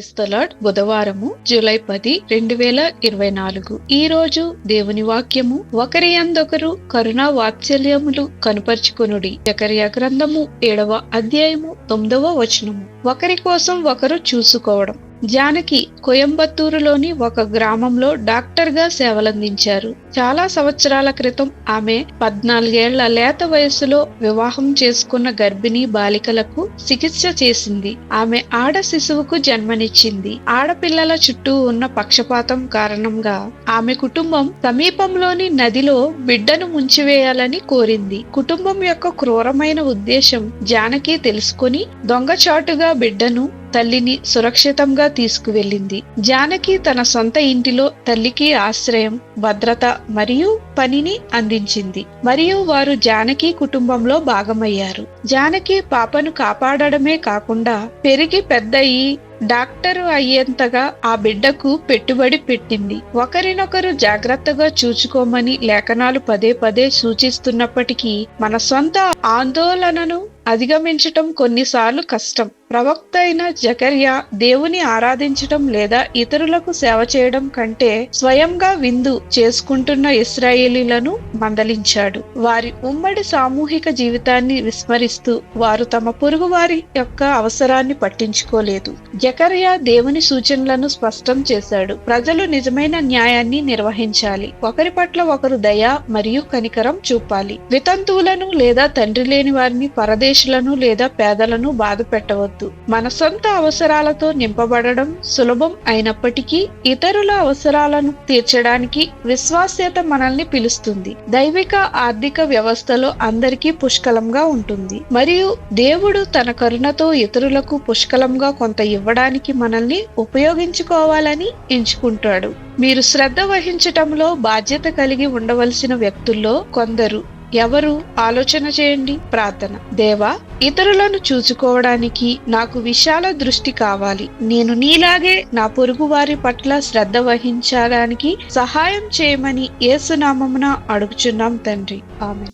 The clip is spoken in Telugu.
క్రైస్తలాడ్ బుధవారము జూలై పది రెండు వేల ఇరవై నాలుగు. ఈ రోజు దేవుని వాక్యము ఒకరి అందొకరు కరుణా వాత్సల్యములు కనుపరుచుకొనుడి. జకర్య గ్రంథము ఏడవ అధ్యాయము తొమ్మిదవ వచనము. ఒకరి కోసం ఒకరు చూసుకోవడం. జానకి కోయంబత్తూరులోని ఒక గ్రామంలో డాక్టర్గా సేవలందించారు. చాలా సంవత్సరాల క్రితం ఆమె పద్నాలుగేళ్ళ లేత వయసులో వివాహం చేసుకున్న గర్భిణీ బాలికలకు చికిత్స చేసింది. ఆమె ఆడ శిశువుకు జన్మనిచ్చింది. ఆడపిల్లల చుట్టూ ఉన్న పక్షపాతం కారణంగా ఆమె కుటుంబం సమీపంలోని నదిలో బిడ్డను ముంచివేయాలని కోరింది. కుటుంబం యొక్క క్రూరమైన ఉద్దేశం జానకి తెలుసుకొని దొంగచాటుగా బిడ్డను తల్లిని సురక్షితంగా తీసుకువెళ్ళింది. జానకి తన సొంత ఇంటిలో తల్లికి ఆశ్రయం భద్రత మరియు పనిని అందించింది. మరియు వారు జానకి కుటుంబంలో భాగమయ్యారు. జానకి పాపను కాపాడడమే కాకుండా పెరిగి పెద్దయి డాక్టరు అయ్యేంతగా ఆ బిడ్డకు పెట్టుబడి పెట్టింది. ఒకరినొకరు జాగ్రత్తగా చూచుకోమని లేఖనాలు పదే పదే సూచిస్తున్నప్పటికీ మన సొంత ఆందోళనను అధిగమించటం కొన్నిసార్లు కష్టం. ప్రవక్త అయిన జకర్య దేవుని ఆరాధించటం లేదా ఇతరులకు సేవ చేయడం కంటే స్వయంగా విందు చేసుకుంటున్న ఇస్రాయేలీలను మందలించాడు. వారి ఉమ్మడి సామూహిక జీవితాన్ని విస్మరిస్తూ వారు తమ పొరుగు వారి యొక్క అవసరాన్ని పట్టించుకోలేదు. జకర్య దేవుని సూచనలను స్పష్టం చేశాడు. ప్రజలు నిజమైన న్యాయాన్ని నిర్వహించాలి. ఒకరి పట్ల ఒకరు దయ మరియు కనికరం చూపాలి. వితంతువులను లేదా తండ్రి లేని వారిని పరదేశులను లేదా పేదలను బాధ పెట్టవద్దు. మన సొంత అవసరాలతో నింపబడడం సులభం అయినప్పటికీ ఇతరుల అవసరాలను తీర్చడానికి విశ్వాస్యత మనల్ని పిలుస్తుంది. దైవిక ఆర్థిక వ్యవస్థలో అందరికీ పుష్కలంగా ఉంటుంది. మరియు దేవుడు తన కరుణతో ఇతరులకు పుష్కలంగా కొంత ఇవ్వడం ఇవ్వడానికి మనల్ని ఉపయోగించుకోవాలని ఎంచుకుంటాడు. మీరు శ్రద్ధ వహించటంలో బాధ్యత కలిగి ఉండవలసిన వ్యక్తుల్లో కొందరు. ఎవరు? ఆలోచన చేయండి. ప్రార్థన. దేవా ఇతరులను చూసుకోవడానికి నాకు విశాల దృష్టి కావాలి. నేను నీలాగే నా పొరుగు వారి పట్ల శ్రద్ధ వహించడానికి సహాయం చేయమని ఏసునామమున అడుగుచున్నాం తండ్రి. ఆమె